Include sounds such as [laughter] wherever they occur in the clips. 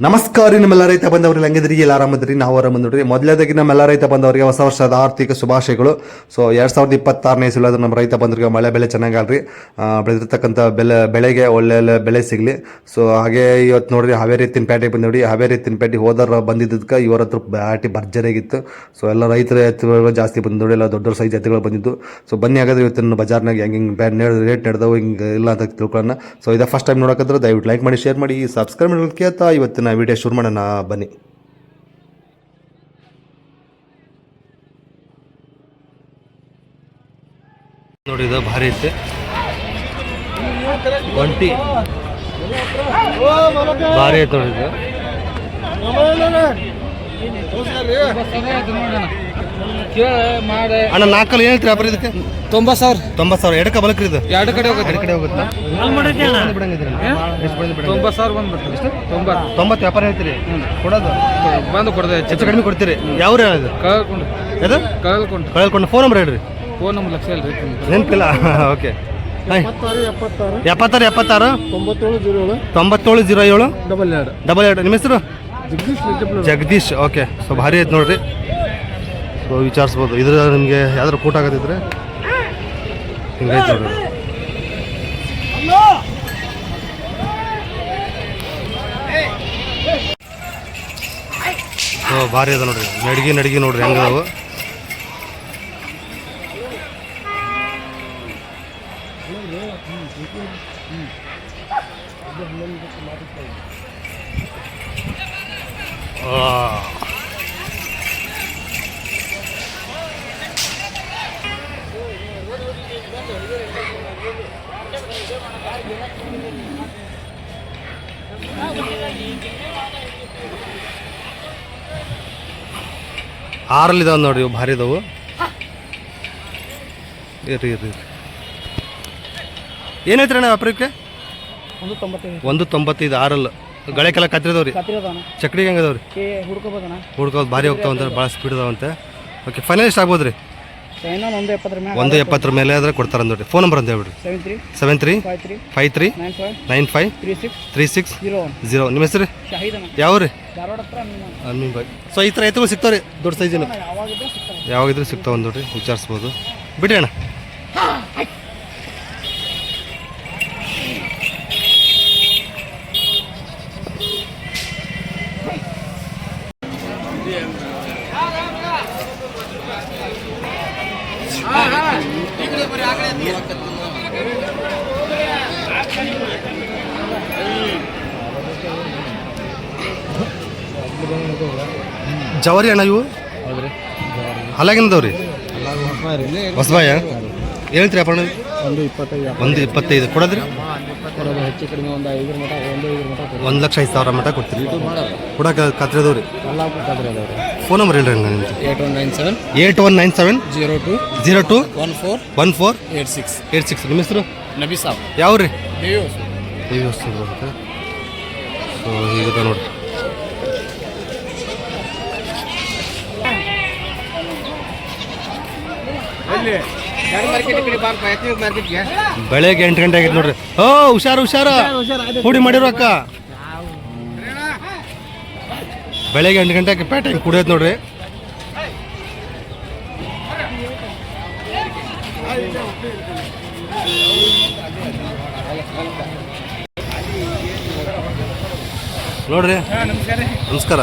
ನಮಸ್ಕಾರ ನಮ್ಮೆಲ್ಲ ರೈತ ಬಂದವ್ರಿಗೆ ಹಂಗಿದ್ರಿ? ಎಲ್ಲ ಆರಾಮದ್ರಿ ನಾವು ಆರಾಮ ನೋಡ್ರಿ. ಮೊದಲೇದಾಗಿ ನಮ್ಮೆಲ್ಲ ರೈತ ಬಂದವರಿಗೆ ಹೊಸ ವರ್ಷದ ಆರ್ಥಿಕ ಶುಭಾಶಯಗಳು. ಸೊ ಎರಡು ಸಾವಿರದ ಇಪ್ಪತ್ತಾರನೇ ಇಸ್ಲಾದ ನಮ್ಮ ರೈತ ಬಂದವರಿಗೆ ಮಳೆ ಬೆಳೆ ಚೆನ್ನಾಗಲ್ರಿ ಬೆಳೆದಿರ್ತಕ್ಕಂಥ ಬೆಲೆ, ಬೆಳೆಗೆ ಒಳ್ಳೆ ಬೆಳೆ ಸಿಗಲಿ. ಸೊ ಹಾಗೆ ಇವತ್ತು ನೋಡ್ರಿ ಹಾವೇರಿ ಎತ್ತಿನಪೇಟೆಗೆ ನೋಡಿ. ಹಾವೇರಿ ಎತ್ತಿನಪೇಟೆ ಹೋದರ ಬಂದಿದ್ದಕ್ಕೆ ಇವರ ಹತ್ರ ಬ್ಯಾಟಿ ಭರ್ಜರಿಯಾಗಿತ್ತು ಸೊ ಎಲ್ಲ ರೈತರ ಎತ್ತುಗಳು ಜಾಸ್ತಿ ಬಂದು ನೋಡಿ. ಎಲ್ಲ ದೊಡ್ಡ ಸೈಜ್ ಎತ್ತುಗಳು ಬಂದಿದ್ದು. ಸೊ ಬನ್ನಿ ಹಾಗಾದ್ರೆ ಇವತ್ತಿನ ಬಜಾರ್ನಾಗ ಹೆಂಗೆ ಹಿಂಗೆ ರೇಟ್ ನಡೆದವು, ಹಿಂಗೆ ಇಲ್ಲ ಅಂತ ತಿಳ್ಕೊಳ್ಳೋಣ. ಸೊ ಇದೇ ಫಸ್ಟ್ ಟೈಮ್ ನೋಡೋಕಂದ್ರೆ ದಯವಿಟ್ಟು ಲೈಕ್ ಮಾಡಿ ಶೇರ್ ಮಾಡಿ ಸಬ್ಸ್ಕ್ರೈಬ್ ಮಾಡಿ ಕೇಳ್ತಾ. ಇವತ್ತಿನ ವಿಡಿಯೋ ಶುರು ಮಾಡೋಣ ಬನ್ನಿ. ನೋಡಿ ಇದು ಭಾರಿ ಐತೆ. ಒಂಟಿ. ಭಾರಿ ಐತೆ ನೋಡಿ ಇದು. ಅಣ್ಣ ನಾಲ್ಕಲ್ಲಿ ಏನು ಹೇಳ್ತೀರಿ ವ್ಯಾಪಾರ ಇದಕ್ಕೆ? ತೊಂಬತ್ತು ಸಾವಿರ. ತೊಂಬತ್ತು ಸಾವಿರ. ಎಡಕ್ಕೆ ಬಲಕ್ರಿ ಇದು ಎರಡು ಕಡೆ ಹೋಗುತ್ತೆ. ಎರಡು ಕಡೆ ಹೋಗುತ್ತಾ? ತೊಂಬತ್ತು ಸಾವಿರ ಬಂದ್ಬಿಡ್ತು. ತೊಂಬತ್ತು. ತೊಂಬತ್ತು ವ್ಯಾಪಾರ ಹೇಳ್ತೀರಿ? ಕೊಡೋದು? ಬಂದು ಕೊಡದೆ ಹೆಚ್ಚು ಕಡಿಮೆ ಕೊಡ್ತೀರಿ. ಯಾವ ಇದು ಕಳ್ಕೊಂಡು ಇದು ಕಳ್ಕೊಂಡು ಕಳ್ಕೊಂಡು ಫೋನ್ ನಂಬರ್ ಹೇಳ್ರಿ. ಫೋನ್ ನಂಬರ್ ಲಕ್ಷ ಇಲ್ರಿ ನೆನಪಿಲ್ಲ? [laughs] ಓಕೆ. ಎಪ್ಪತ್ತಾರು ಎಪ್ಪತ್ತಾರು. ಎಪ್ಪತ್ತಾರು ತೊಂಬತ್ತೇಳು ಜೀರೋ ಏಳು. ತೊಂಬತ್ತೇಳು ಜೀರೋ ಏಳು? ಡಬಲ್ ಎರಡು. ಡಬಲ್ ಎರಡು. ನಿಮ್ಮ ಹೆಸರು? ಜಗದೀಶ್ ಜಗದೀಶ್. ಓಕೆ. ಸೊ ಭಾರಿ ಐತೆ ನೋಡ್ರಿ. ವಿಚಾರಿಸ್ಬೋದು. ಇದ್ರ ನಿಮಗೆ ಯಾವ್ದಾರು ಕೂಟ ಆಗೋದಿದ್ರೆ ಹಿಂಗೈತೆ ಭಾರಿ ಅದ ನೋಡ್ರಿ. ನಡಿಗೆ ನಡಿಗೆ ನೋಡ್ರಿ ಆ. ಆರಲ್ಲಿ ಇದಾವೆ ನೋಡ್ರಿ ಇವು ಭಾರಿ ಇದಾವು. ಇರ್ರಿ ಇರ್ರಿ ಏನೈತ್ರಿ ಅಣ್ಣ ವ್ಯಾಪಾರಕ್ಕೆ ಒಂದು ತೊಂಬತ್ತೈದು. ಒಂದು ತೊಂಬತ್ತೈದು ಆರಲ್ಲ. ಗಳಕ್ಕೆಲ್ಲ ಕತ್ತಿರದವ್ರಿ? ಖಾತ್ರಿ ಅದಾನ ಚಕ್ಡಿಗೆ ಹೆಂಗದವ್ರಿ ಏ ರೀ ಹುಡ್ಕೋದು ಭಾರಿ ಹೋಗ್ತಾವಂತ ಭಾಳ ಸ್ಪೀಡ್ ಅದಾವಂತೆ. ಓಕೆ ಫೈನಲಿಸ್ಟ್ ಎಷ್ಟು ಆಗ್ಬೋದು ರೀ ಒಂದು ಎಪ್ಪತ್ತರ ಮ್ಯಾಗ ಒಂದು ಎಪ್ಪತ್ತರ ಮೇಲೆ ಆದರೆ ಕೊಡ್ತಾರೆ ನೋಡಿ. ಫೋನ್ ನಂಬರ್ ಅಂತ ಹೇಳ್ಬಿಡಿ seven three seven three five three five three nine five nine five three six three six zero one zero ನಿಮ್ಮ ಹೆಸರು? ಶಾಹಿದ್ ಅಣ್ಣ ಯಾವ ರೀ ಧಾರವಾಡ ಹತ್ರ ನಿಮ್ಮ ಅನ್ಮೀನ್ ಬಾಯ್ ಸೊ ಈ ಥರ ಎತ್ತುಗಳು ಸಿಗ್ತಾವೆ ರೀ ದೊಡ್ಡ ಸೈಜಿನ ಯಾವಾಗಿದ್ರೆ ಸಿಗ್ತಾನೆ ಯಾವಾಗಿದ್ರೆ ಸಿಗ್ತಾವೆ ನೋಡ್ರಿ ವಿಚಾರಿಸ್ಬೋದು. ಬಿಡಿ ಅಣ್ಣ. ಜವರಿ ಅಣ್ಣ ಇವು? ಹೌದ್ರಿ. ಹಲಾಗಿನದವ್ರಿ? ಹೊಸಬಾಯ? ಹೇಳ್ತೀರಿ ಅಪ್ಪ ಒಂದು ಇಪ್ಪತ್ತೈದು ಒಂದು ಇಪ್ಪತ್ತೈದು ಕೊಡೋದ್ರಿ? ಕೊಡೋದು ಹೆಚ್ಚು ಕಡಿಮೆ ಒಂದು ಐದರ ಮಟ ಒಂದು ಐದರ ಮಟ ಒಂದು ಲಕ್ಷ ಐದು ಸಾವಿರ ಮಟ್ಟ ಕೊಡ್ತೀರಿ? ಕೊಡಕ್ಕ ಕತ್ರಿದವ್ರಿ ಎಲ್ಲ ಅದಾವ್ರಿ. ಫೋನ್ ನಂಬರ್ ಹೇಳ್ರಿ ಹಂಗೆ ನಿಮ್ದು. Eight one nine seven. Eight one nine seven. Zero two. Zero two. One four. One four. Eight six. Eight six. ನಿಮ್ಮ ಹೆಸರು? ನಬಿ ಸಾಬ್ ಯಾವ ರೀ ದೇವಿ ಸೊ ಈಗ ನೋಡ್ರಿ. ಬೆಳಗ್ಗೆ ಎಂಟು ಗಂಟೆ ಆಗಿತ್ತು ನೋಡ್ರಿ. ಓ ಹುಷಾರು ಹುಷಾರ. ಹುಡಿ ಮಾಡಿರೋ ಅಕ್ಕ. ಬೆಳಗ್ಗೆ ಎಂಟು ಗಂಟೆಗೆ ಪೇಟೆ ಕುಡಿಯೋದು ನೋಡ್ರಿ. ನೋಡ್ರಿ. ನಮಸ್ಕಾರ.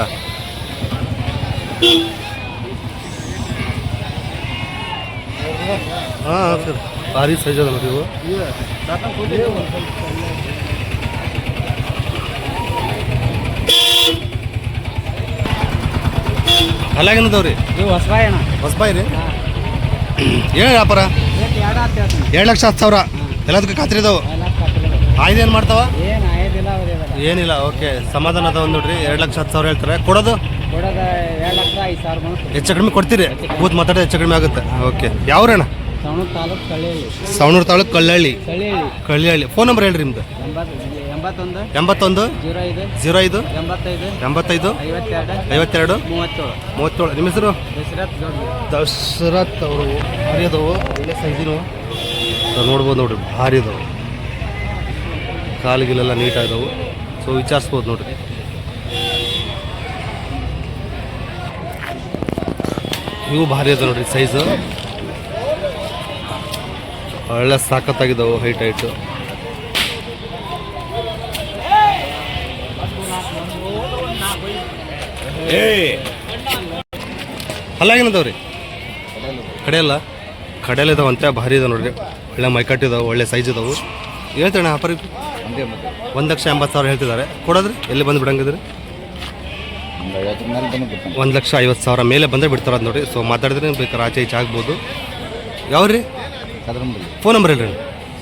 ಹಾಂ ಸರ್ ಭಾರಿ ಸೈಜ್ ಅದ ನೋಡಿ ಇವು ಅಲ್ಲಾಗೇನದವ್ರಿ? ನೀವು ಹೊಸಬಾಯ್ ಅಣ್ಣ. ಹೊಸಬಾಯಿ ರೀ ಏನು ವ್ಯಾಪಾರ? ಎರಡು ಲಕ್ಷ ಹತ್ತು ಸಾವಿರ. ಎಲ್ಲದಕ್ಕೆ ಖಾತ್ರಿ ಇದಾವೆ? ಆಯ್ದು ಏನು ಮಾಡ್ತಾವ? ಏನಿಲ್ಲ ಓಕೆ. ಸಮಾಧಾನ ಅದಾವ ನೋಡ್ರಿ. ಎರಡು ಲಕ್ಷ ಹತ್ತು ಸಾವಿರ ಹೇಳ್ತಾರೆ. ಕೊಡೋದು? ಹೆಚ್ಚು ಕಡಿಮೆ ಕೊಡ್ತೀರಿ? ಕೂತ್ ಮಾತಾಡೋದು ಹೆಚ್ಚು ಕಡಿಮೆ ಆಗುತ್ತೆ. ಓಕೆ. ಯಾವ್ರಣ್ಣ? ಸವಣೂರು ತಾಲೂಕು ಕಳ್ಳೇಳಿ ಸವಣೂರು ತಾಲೂಕು ಕಳ್ಳಹಳ್ಳಿ. ಫೋನ್ ನಂಬರ್ ಹೇಳ್ರಿ ನಿಮ್ದು. ಎಂಬತ್ತೊಂದು ಎಂಬತ್ತೊಂದು ಜೀರೋ ಐದು ಜೀರೋ ಐದು ಎಂಬತ್ತೈದು ಎಂಬತ್ತೈದು ಐವತ್ತೆರಡು ಐವತ್ತೆರಡು ಮೂವತ್ತೇಳು. ಮೂವತ್ತೇಳು. ನಿಮ್ಮ ಹೆಸರು? ದಶರಥ್ ಅವರು ಭಾರಿ ಅದಾವು ನೋಡ್ಬೋದು ನೋಡ್ರಿ ಭಾರಿ ಅದಾವು ಕಾಲಿಗಿಲೆಲ್ಲ ನೀಟಾಗಿದವು. ಸೊ ವಿಚಾರಿಸ್ಬೋದು ನೋಡ್ರಿ. ಇವು ಭಾರಿ ಅದ ನೋಡ್ರಿ ಸೈಜು ಒಳ್ಳೆ ಸಾಕತ್ತಾಗಿದ್ದಾವೆ ಹೈಟ್ ಹೈಟು ಅಲ್ಲ ಏನದವ್ರಿ? ಕಡೆಯಲ್ಲ ಕಡೆಯಲ್ಲ ಇದಾವಂತೆ ಭಾರಿ ಇದಾವೆ ನೋಡ್ರಿ. ಒಳ್ಳೆ ಮೈಕಟ್ಟಿದಾವೆ ಒಳ್ಳೆ ಸೈಜ್ ಇದಾವೆ. ಹೇಳ್ತಾನೆ ಆಪರ್ ಒಂದು ಲಕ್ಷ ಎಂಬತ್ತು ಸಾವಿರ ಹೇಳ್ತಿದ್ದಾರೆ. ಕೊಡೋದ್ರಿ? ಎಲ್ಲಿ ಬಂದು ಬಿಡಂಗಿದ್ರಿ? ಒಂದು ಲಕ್ಷ ಐವತ್ತು ಸಾವಿರ ಮೇಲೆ ಬಂದ್ರೆ ಬಿಡ್ತಾರೆ ನೋಡಿ ಸೊ ಮಾತಾಡಿದ್ರೆ ಬೇಕಾದ್ರೆ ಆಚೆ ಈಚೆ ಆಗ್ಬೋದು. ಯಾವ್ರಿ? ಫೋನ್ ನಂಬರ್ ಹೇಳ್ರಿ.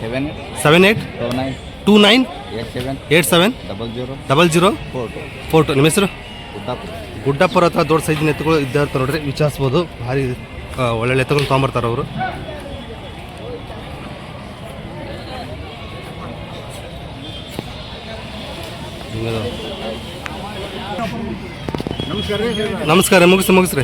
Seven seven eight two nine two nine eight seven eight seven double zero double zero four two four two ನಿಮ್ಮ ಹೆಸರು? ಗುಡ್ಡಾಪುರ. ಗುಡ್ಡಪ್ಪರ ಹತ್ರ ದೊಡ್ಡ ಸೈಜಿನ ಎತ್ತುಗಳು ಇದ್ದ ನೋಡ್ರಿ ವಿಚಾರಿಸ್ಬೋದು. ಭಾರಿ ಒಳ್ಳೊಳ್ಳೆ ಎತ್ತುಗಳು ತೊಗೊಂಬರ್ತಾರೆ ಅವರು. ನಮಸ್ಕಾರ ಮುಗಿಸ್ರಿ ಮುಗಿಸ್ರಿ.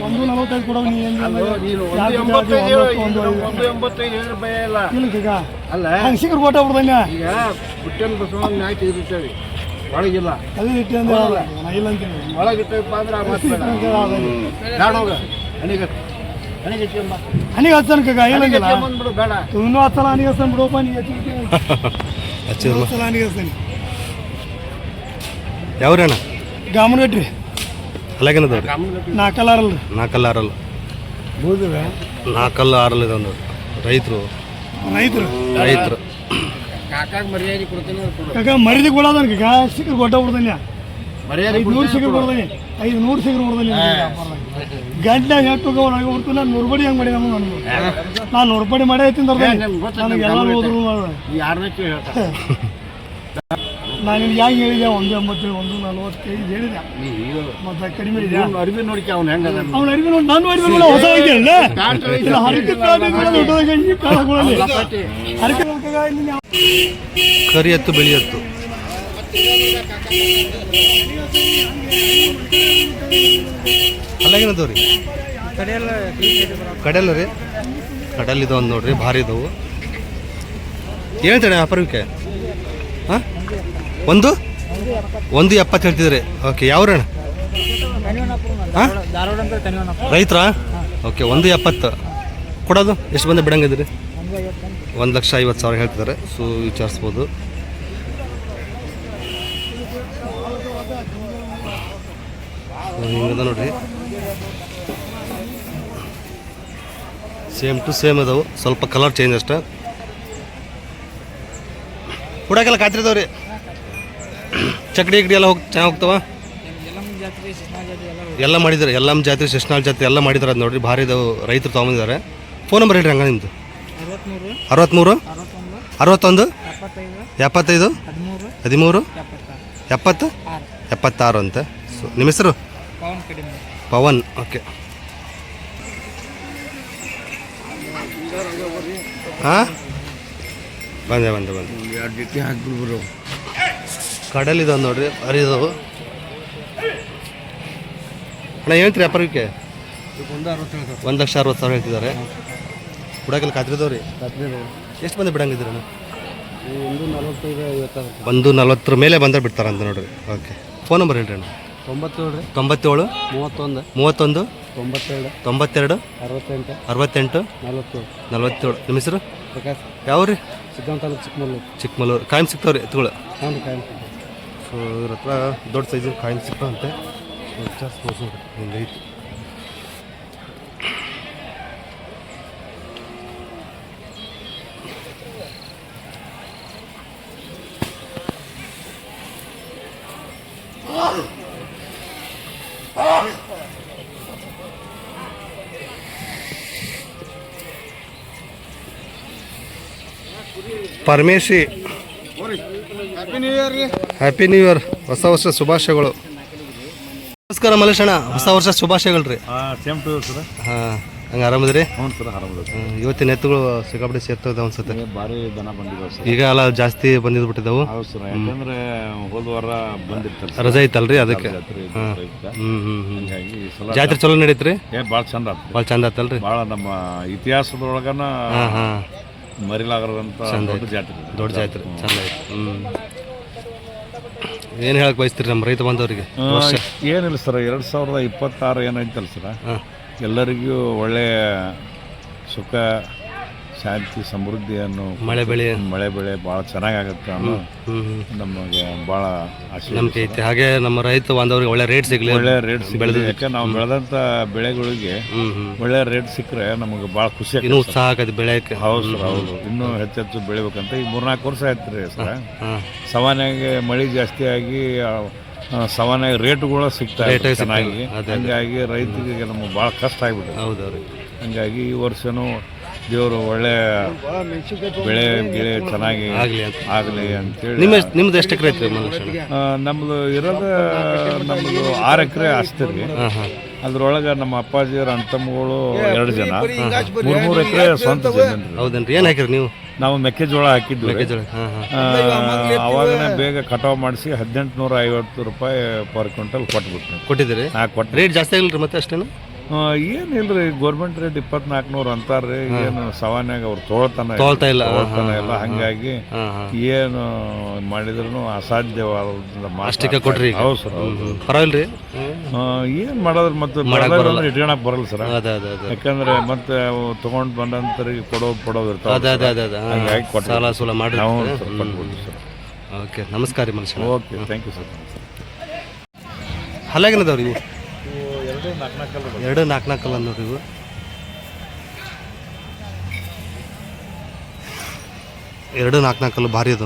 ಒಂದು ನಲವತ್ತೈದು ಕೊಡೋ ನೀ ಅಲ್ಲ ಹಂಗೆ ಸಿಕ್ಕರು ಕೊಟ್ಟ ಬಿಡ್ದಾನೆ ಈಗ ಬುಟ್ಟೆನ್ ಬಸವಣ್ಣ ನ್ಯಾಯ ತೆಗೆದಿರ್ತೇವೆ ಒಳಗಿಲ್ಲ ಅದೇ ಇಟ್ಟು ಅಂದ್ರೆ ಇಲ್ಲ ಅಂತೀನಿ ಒಳಗಿಟ್ಟಪ್ಪ ಅಂದ್ರೆ ಆ ಮಾತು ಬೇಡ ಬೇಡ ಹೋಗ ಹಣಿಗೆ ಹಣಿಗೆ ಹಚ್ಕೊಂಬ ಹನಿಗೆ ಹಚ್ಚನ್ ಕಗ ಹಣಿಗೆ ಇಲ್ಲಂಗಿಲ್ಲ ಹಚ್ಕೊಂಬಂದ್ಬಿಡು ಬೇಡ ಇನ್ನೂ ಹಚ್ಚನ್ ಬಿಡೋಪ್ಪ ನೀ ಹಚ್ಚಿ ಯಾವ್ರಣ್ಣ ಗಾಮನಗಟ್ರಿ ಅಲ್ಲಾಗೇನದವ್ರಿ ನಾಲ್ಕಲ್ಲ ಅಲ್ರಿ ನಾಲ್ಕಲ್ಲ ಆರಲ್ಲ ಬೂದಿವೆ ನಾಲ್ಕಲ್ಲ ಆರಲ್ಲ ಇದೆ ಒಂದು ರೈತರು. ರೈತರು. ರೈತರು. ಕಾಕಾಗ ಮರ್ಯಾದೆ ಕೊಡೋದನ್ ಕಗ ಸಿಕ್ಕರು ಕೊಟ್ಟ ಬಿಡ್ದಾನೆ ಮರ್ಯಾದೆ ಐದು ನೂರು ಸಿಕ್ಕರು ಕೊಡ್ದಾನೆ ಐದು ನೂರು ಸಿಕ್ಕರು ಕೊಡ್ದಾನೆ ಗಂಟೆಗೆ ಎಷ್ಟು ಒಳಗೆ ಬಿಡ್ತು ನಾನು ನೂರು ಬಡಿ ಹೆಂಗೆ ಮಾಡಿ ನಮಗೆ ನಾನು. ನೂರು ಬಡಿ ಮಾಡೇ ಗೊತ್ತೈತೆ ನನಗೆ ಎಲ್ಲ ಹೋದ್ರು ಮಾಡೋದು. ಯಾರನ್ನಕ್ಕೆ ಹೇಳ್ತಾರೆ. [laughs] ನಾನು ಹೆಂಗೆ ಹೇಳಿದೆ ಒಂದು ಎಂಬತ್ತು ಒಂದು ನಲ್ವತ್ತೈದು ಹೇಳಿದೆ. ಮತ್ತೆ ಕಡಿಮೆ ಇದೆ. ಅರಿವಿ ನೋಡಿಕೆ ಅವ್ನು ಹೆಂಗ ಅವ್ನ ಅರಿವಿ ನೋಡಿ ನಾನು ಅರಿವಿ ನೋಡಿ ಹೊಸ ಐತೆ. ಇಲ್ಲ ಹರಕೆ ದೊಡ್ಡದಾಗ ಈ ಕಾಲಗಳಲ್ಲಿ. ಹರಕೆ ಕರಿಯತ್ತು ಬೆಳೆಯತ್ತು ನೀವು ಕರಿ ಎತ್ತು ಬಿಳಿ ಎತ್ತು ಅಲ್ಲಾಗೇನದವ್ರಿ ಕಡೆಯಲ್ಲ ರೀ. ಕಡಲ್ ಇದಾವ್ ನೋಡ್ರಿ ಭಾರಿ ಇದಾವು. ಹೇಳ್ತಾನೆ ವ್ಯಾಪಾರಕ್ಕೆ ಹಾಂ? ಒಂದು? ಒಂದು ಎಪ್ಪತ್ತು ಹೇಳ್ತಿದ್ರಿ ಓಕೆ ಯಾವ್ರಣ್ಣ? ಹಾಂ? ರೈತರ? ಓಕೆ ಒಂದು ಎಪ್ಪತ್ತು. ಕೊಡೋದು? ಎಷ್ಟು ಬಂದು ಬಿಡಂಗಿದ್ರಿ ಒಂದು ಲಕ್ಷ ಐವತ್ತು ಸಾವಿರ ಹೇಳ್ತಿದ್ದಾರೆ. ಸೊ ವಿಚಾರಿಸ್ಬೋದು. ಹಿಂಗದ ನೋಡ್ರಿ. ಸೇಮ್ ಟು ಸೇಮ್ ಅದಾವು. ಸ್ವಲ್ಪ ಕಲರ್ ಚೇಂಜ್ ಅಷ್ಟೇ. ಕೊಡೋಕೆಲ್ಲ ಖಾತ್ರಿ ಅದಾವ್ರಿ ಚಕಡಿ ಗಿಡಿ ಎಲ್ಲ ಹೋಗಿ ಚೆನ್ನಾಗಿ ಹೋಗ್ತಾವ? ಎಲ್ಲ ಮಾಡಿದ್ದಾರೆ ಎಲ್ಲ ಜಾತ್ರೆ ಶೆಷ್ನಾಳ್ ಜಾತ್ರೆ ಎಲ್ಲ ಮಾಡಿದ್ದಾರೆ ಅದು ನೋಡ್ರಿ ಭಾರಿ ಇದಾವೆ ರೈತರು ತೊಗೊಂಬಂದಿದ್ದಾರೆ ಫೋನ್ ನಂಬರ್ ಹೇಳ್ರಿ ಹಂಗ ನಿಮ್ಮದು ಅರವತ್ತ್ಮೂರು ಅರವತ್ತೊಂದು ಎಪ್ಪತ್ತೈದು ಹದಿಮೂರು ಎಪ್ಪತ್ತು ಎಪ್ಪತ್ತಾರು ಅಂತ. ಸೊ ನಿಮ್ಮ ಹೆಸರು? ಪವನ್ ಓಕೆ. ಹಾಂ? ಬಂದೆ ಬಂದೆ ಬಂದೆ. ಎರಡು ಜೊತೆ ಹಾಕ್ಬಿಡ್ಬಿಡು ಕಡಲಿದಾವೆ ನೋಡ್ರಿ ಹರಿದವು. ಅಣ್ಣ ಹೇಳ್ತೀರಿ ಅಪರ್ವಕ್ಕೆ ಒಂದು ಲಕ್ಷ ಅರವತ್ತು ಸಾವಿರ ಹೇಳ್ತಿದ್ದಾರೆ. ಹುಡಕಲ್ಲಿ ಕಾದ್ರಿದವ್ರಿ ಎಷ್ಟು ಬಂದು ನಲವತ್ತೈದು ಐವತ್ತಾರು ಒಂದು ನಲ್ವತ್ತರ ಮೇಲೆ ಬಂದರೆ ಬಿಡ್ತಾರಂತ ನೋಡ್ರಿ. ಓಕೆ ಫೋನ್ ನಂಬರ್ ಹೇಳ್ರಿ ಅಣ್ಣ. ತೊಂಬತ್ತೇಳು. ತೊಂಬತ್ತೇಳು. ಮೂವತ್ತೊಂದು. ಮೂವತ್ತೊಂದು. ತೊಂಬತ್ತೆರಡು. ತೊಂಬತ್ತೆರಡು. ಅರವತ್ತೆಂಟು. ಅರವತ್ತೆಂಟು. ನಲವತ್ತೇಳು. ನಲ್ವತ್ತೇಳು. ನಿಮ್ಮ ಹೆಸರು? ಪ್ರಕಾಶ್. ಯಾವ ರೀ ಸಿದ್ಧಾಂತ ಚಿಕ್ಕಮಗಳೂರು. ಚಿಕ್ಕಮಲ್ಲೂರು ಚಿಕ್ಕಮಲ್ಲೂರು ಕಾಯಂ ಸಿಗ್ತಾವ್ರಿ ಎತ್ತುಗಳು. ಹಾಂ ಕಾಯಂ ಸೊ ಇವ್ರ ಹತ್ರ ದೊಡ್ಡ ಸೈಜು ಕಾಯಿನ್ ಸಿಗ್ತಾವಂತೆ ಸೊ ವಿಚಾರಿಸ್ಬೋದು ನೋಡ್ರಿ ಹಿಂಗೈತಿ ಪರಮೇಶಿ ಹ್ಯಾಪಿ ನ್ಯೂ ಇಯರ್ ರೀ. ಹ್ಯಾಪಿ ನ್ಯೂ ಇಯರ್ ಹೊಸ ವರ್ಷ ಶುಭಾಶಯಗಳು. ನಮಸ್ಕಾರ ಮಲೇಶಣ್ಣ. ಹೊಸ ವರ್ಷ ಶುಭಾಶಯಗಳು ರೀ ಸೇಮ್ ಟು ಸರ್ ಹಾಂ ಹಂಗೆ ಆರಾಮದ್ರಿ? ಹ್ಞೂ ಸರ್ ಆರಾಮದ ಇವತ್ತಿನ ಎತ್ತುಗಳು ಸಿಕ್ಕಾಪಟ್ಟೆ ಸೇರ್ತದೆ ಅನ್ಸುತ್ತೆ. ಭಾರಿ ದನ ಬಂದಿದ್ದಾವೆ ಸರ್ ಈಗ ಎಲ್ಲ ಜಾಸ್ತಿ ಬಂದಿದ್ದು ಬಿಟ್ಟಿದ್ದಾವೆ ಹೌದು ಸರ್ ಯಾಕಂದ್ರೆ ಹೋದ ವಾರ ಬಂದಿರ್ತಾರೆ ರಜೆ ಐತಲ್ರಿ ಅದಕ್ಕೆ? ಜಾತ್ರೆ ಚಲೋ ನಡೀತ್ರಿ? ಏ ಭಾಳ ಚಂದ ಭಾಳ ಚಂದ ಆತಲ್ರಿ? ಭಾಳ ನಮ್ಮ ಇತಿಹಾಸದೊಳಗನ ಮರಿಲಾಗದಂತ ದೊಡ್ಡ ಜಾತ್ರೆ ದೊಡ್ಡ ಜಾತ್ರೆ. ಚಂದ ಐತೆ ಹ್ಞೂ ಏನು ಹೇಳಕ್ ಬಯಸ್ತೀರಿ ನಮ್ಮ ರೈತ ಬಂದವರಿಗೆ ಆ, ಏನಿಲ್ಲ ಸರ್ ಎರಡು ಸಾವಿರದ ಇಪ್ಪತ್ತಾರು ಏನಾಯ್ತಲ್ಲ ಸರ್? ಎಲ್ಲರಿಗೂ ಒಳ್ಳೆಯ ಸುಖ ಶಾಂತಿ ಸಮೃದ್ಧಿಯನ್ನು ಮಳೆ ಬೆಳೆ. ಮಳೆ ಬೆಳೆ ಭಾಳ ಚೆನ್ನಾಗಾಗುತ್ತೆ ಅನ್ನೋ ನಮಗೆ ಭಾಳ ಆಶೆ ನಂಬಿಕೆ ಐತೆ. ಹಾಗೆ ನಮ್ಮ ರೈತ ಬಾಂಧವರಿಗೆ ಒಳ್ಳೆ ರೇಟ್ ಸಿಗಲಿ ಒಳ್ಳೆ ರೇಟ್ ಸಿಗಲಿ. ಯಾಕೆ ನಾವು ಬೆಳೆದಂಥ ಬೆಳೆಗಳಿಗೆ ಒಳ್ಳೆ ರೇಟ್ ಸಿಕ್ಕರೆ ನಮಗೆ ಭಾಳ ಖುಷಿ ಇನ್ನೂ ಉತ್ಸಾಹ ಆಗತ್ತೆ ಬೆಳೆಯಕ್ಕೆ. ಹೌದು ಹೌದು. ಇನ್ನೂ ಹೆಚ್ಚೆಚ್ಚು ಬೆಳಿಬೇಕಂತ ಈಗ ಮೂರ್ನಾಲ್ಕು ವರ್ಷ ಆಯ್ತು ರೀ ಸರ್. ಸಾಮಾನ್ಯವಾಗಿ ಮಳೆ ಜಾಸ್ತಿ ಆಗಿ ಸಾಮಾನ್ಯ ರೇಟ್ಗಳು ಸಿಗ್ತಾ ಚೆನ್ನಾಗಿ. ಹಂಗಾಗಿ ರೈತರಿಗೆ ನಮಗೆ ಭಾಳ ಕಷ್ಟ ಆಗ್ಬಿಟ್ಟು ಹೌದು. ಹಂಗಾಗಿ ಈ ವರ್ಷನೂ ದೇವರು ಒಳ್ಳೆ ಬೆಳೆ ಗಿಳೆ ಚೆನ್ನಾಗಿ ಆಗಲಿ ಅಂತ. ಆಗಲಿ ಅಂತೇಳಿ ನಿಮ್ಮ ನಿಮ್ದು ಎಷ್ಟು ಎಕರೆ ಐತ್ರಿ ನಮ್ಮದು ಇರೋದು ನಮ್ಮದು ಆರು ಎಕರೆ ಆಸ್ತಿ ರೀ. ಹಾಂ ಹಾಂ. ಅದ್ರೊಳಗೆ ನಮ್ಮ ಅಪ್ಪಾಜಿಯವ್ರ ಅಂತಮ್ಮಗಳು ಎರಡು ಜನ. ಮೂರು ಮೂರು ಎಕರೆ ಸ್ವಂತ ಜಮೀನು ರೀ. ಹೌದೇನ್ರಿ? ಏನು ಹಾಕಿರಿ ನೀವು? ನಾವು ಮೆಕ್ಕೆಜೋಳ ಹಾಕಿದ್ವಿ ಮೆಕ್ಕೆಜೋಳ ಹಾಂ ಹಾಂ. ಅವಾಗನೇ ಬೇಗ ಕಟಾವ್ ಮಾಡಿಸಿ ಹದಿನೆಂಟು ನೂರ ಐವತ್ತು ರೂಪಾಯಿ ಪರ್ ಕ್ವಿಂಟಲ್ ಕೊಟ್ಬಿಟ್ಟು ಕೊಟ್ಟಿದ್ದೀರಿ? ನಾ ಕೊಟ್ಟು ರೇಟ್ ಜಾಸ್ತಿ ಆಗಿಲ್ರಿ ಮತ್ತೆ ಅಷ್ಟೇನು? ಏನಿಲ್ರಿ ಗೌರ್ಮೆಂಟ್ ರೇಟ್ ಇಪ್ಪತ್ನಾಲ್ಕನೂರು ಅಂತಾರ್ರಿ. ಏನು ಸವಾನ್ಯಾಗ ಅವ್ರು ತೊಗೊಳ್ತಾನ ತೋಳ್ತಾ ಇಲ್ಲ. ತೊಗೊಳ್ತಾನ ಇಲ್ಲ. ಹಂಗಾಗಿ ಏನು ಮಾಡಿದ್ರು ಅಸಾಧ್ಯವಾದ. ಅಷ್ಟಕ್ಕೆ ಕೊಟ್ರಿ ಹೌದು ಸರ್ ಹೌದು ಪರವಾಗಿಲ್ರಿ? ಏನ್ ಮಾಡೋದ್ರ ಮತ್ತೆ ಬೆಳೆದವ್ರನ್ನ ಇಟ್ಕೊಳಕ್ ಬರಲ್ಲ. ಸರ್. ಯಾಕಂದ್ರೆ ಮತ್ತೆ ತಗೊಂಡ್ ಬಂದಂತರಿಗೆ ಕೊಡೋ ಕೊಡೋದು ಇರ್ತಾವ ಹಂಗಾಗಿ ಕೊಟ್ಟಲ್ಲ ಕೊಟ್ಟು ಸಾಲ ಸೂಲ ಮಾಡಿ ನಾವು ಸರ್ ಕೊಟ್ಬಿಡ್ತೀವಿ ಸರ್. ಓಕೆ ನಮಸ್ಕಾರ ರೀ ಮನುಷ್ಯ ಓಕೆ ಥ್ಯಾಂಕ್ ಯು ಸರ್. ಹಲ್ಲಾಗಿನದವ್ರಿ ಇವು ಎರಡು ನಾಲ್ಕು ನಾಲ್ಕು ನಾಲ್ಕು ಅಲ್ಲ ನೋಡ್ರಿ ಇವು. ಎರಡು ನಾಲ್ಕು ನಾಲ್ಕಲ್ಲು ಭಾರಿ ಅದ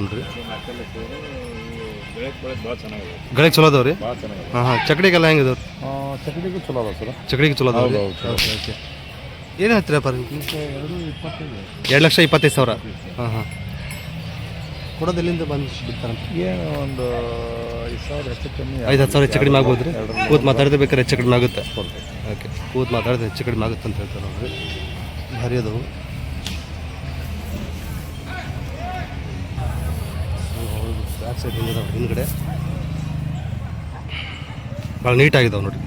ಚೆನ್ನಾಗಿದೆ ಗಳಿಗೆ ಚಲೋ ಅದಾವ್ರಿ? ರೀ ಹಾಂ ಹಾಂ. ಚಕಡಿಗೆಲ್ಲ ಹೆಂಗಿದಾವ್ರಿ ಚಕಡಿಗೂ ಚಲೋ ಅದ ಸರ್. ಚಕಡಿಗೆ ಚಲೋ ಅದಾವ್ರಿ? ಏನು ಹೇಳ್ತೀರಪ್ಪ ಎರಡು ಲಕ್ಷ ಇಪ್ಪತ್ತೈದು ಸಾವಿರ. ಹಾಂ ಹಾಂ. ಕೊಡೋದು ಎಲ್ಲಿಂದ ಬಂದು ಬಿಡ್ತಾರಂತ? ಏನು ಒಂದು ಐದು ಸಾವಿರ ಹೆಚ್ಚು ಕಮ್ಮಿ ಐದು ಹತ್ತು ಸಾವಿರ ಹೆಚ್ಚು ಕಡಿಮೆ ಆಗ್ಬೋದು ರೀ ಕೂತ್ ಮಾತಾಡಿದ್ರೆ ಬೇಕಾದ್ರೆ ಹೆಚ್ಚು ಕಡಿಮೆ ಆಗುತ್ತೆ. ಓಕೆ ಕೂತು ಮಾತಾಡಿದ್ರೆ ಹೆಚ್ಚು ಕಡಿಮೆ ಆಗುತ್ತೆ ಅಂತ ಹೇಳ್ತಾರೆ ನೋಡ್ರಿ ಭಾರಿ ಅದಾವು ಬ್ಯಾಕ್ ಸೈಡ್ ಹಿಂದಿದಾವೆ ಹಿಂದ್ಗಡೆ. ಭಾಳ ನೀಟಾಗಿದ್ದಾವೆ ನೋಡಿ.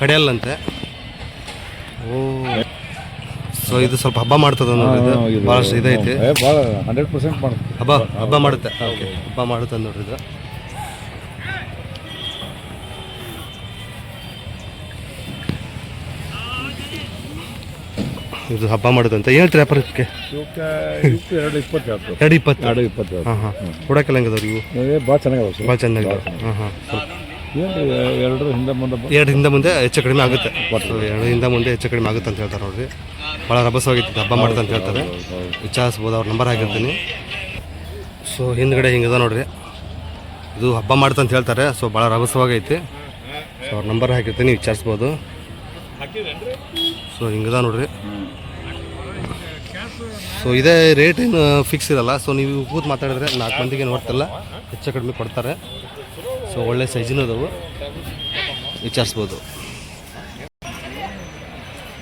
ಕಡೆಯಲ್ಲಂತೆ ಓ. ಸೊ ಇದು ಸ್ವಲ್ಪ ಹಬ್ಬ ಮಾಡ್ತದ ನೋಡಿ ಇದು ಭಾಳಷ್ಟು ಇದೈತಿ ಭಾಳ ಹಂಡ್ರೆಡ್ ಪರ್ಸೆಂಟ್ ಮಾಡುತ್ತೆ. ಹಬ್ಬ ಹಬ್ಬ ಮಾಡುತ್ತೆ. ಓಕೆ ಹಬ್ಬ ಮಾಡುತ್ತೆ ನೋಡ್ರಿ ಇದು. ಇದು ಹಬ್ಬ ಮಾಡುತ್ತೆ ಅಂತ. ಹೇಳ್ತೀರಿ ವ್ಯಾಪಾರಕ್ಕೆ ಎರಡು ಇಪ್ಪತ್ತು ಎರಡು ಇಪ್ಪತ್ತು. ಎರಡು ಇಪ್ಪತ್ತು ಹಾಂ ಹಾಂ. ಕೊಡಕ್ಕೆಲ್ಲ ಹೆಂಗದವ್ರಿ ಇವು? ಭಾಳ ಚೆನ್ನಾಗವ ಸರ್. ಭಾಳ ಚೆನ್ನಾಗಿದೆ. ಹಾಂ ಹಾಂ. ಏನು ಎರಡು ಹಿಂದೆ ಮುಂದೆ ಎರಡು ಮುಂದೆ ಹೆಚ್ಚು ಕಡಿಮೆ ಆಗುತ್ತೆ. ಎರಡು ಹಿಂದೆ ಮುಂದೆ ಹೆಚ್ಚು ಕಡಿಮೆ ಆಗುತ್ತೆ ಅಂತ ಹೇಳ್ತಾರೆ ನೋಡ್ರಿ ಭಾಳ ರಭಸವಾಗಿತ್ತು ಹಬ್ಬ ಮಾಡುತ್ತೆ ಅಂತ ಹೇಳ್ತಾರೆ. ವಿಚಾರಿಸ್ಬೋದು ಅವ್ರ ನಂಬರ್ ಹಾಕಿರ್ತೀನಿ. ಸೊ ಹಿಂದ್ಗಡೆ ಹಿಂಗದ ನೋಡ್ರಿ. ಇದು ಹಬ್ಬ ಮಾಡುತ್ತೆ ಅಂತ ಹೇಳ್ತಾರೆ ಸೊ ಭಾಳ ರಭಸವಾಗೈತಿ. ಸೊ ಅವ್ರ ನಂಬರ್ ಹಾಕಿರ್ತೀನಿ ವಿಚಾರಿಸ್ಬೋದು ಸೊ ಹಿಂಗದ ನೋಡ್ರಿ. ಸೊ ಇದೇ ರೇಟ್ ಏನು ಫಿಕ್ಸ್ ಇರಲ್ಲ. ಸೊ ನೀವು ಕೂತು ಮಾತಾಡಿದ್ರೆ ನಾಲ್ಕು ಮಂದಿಗೆ ನೋಡ್ತಲ್ಲ, ಹೆಚ್ಚು ಕಡಿಮೆ ಕೊಡ್ತಾರೆ. ಸೊ ಒಳ್ಳೆ ಸೈಜಿನೂ ಅದಾವು. ವಿಚಾರಿಸ್ಬೋದು.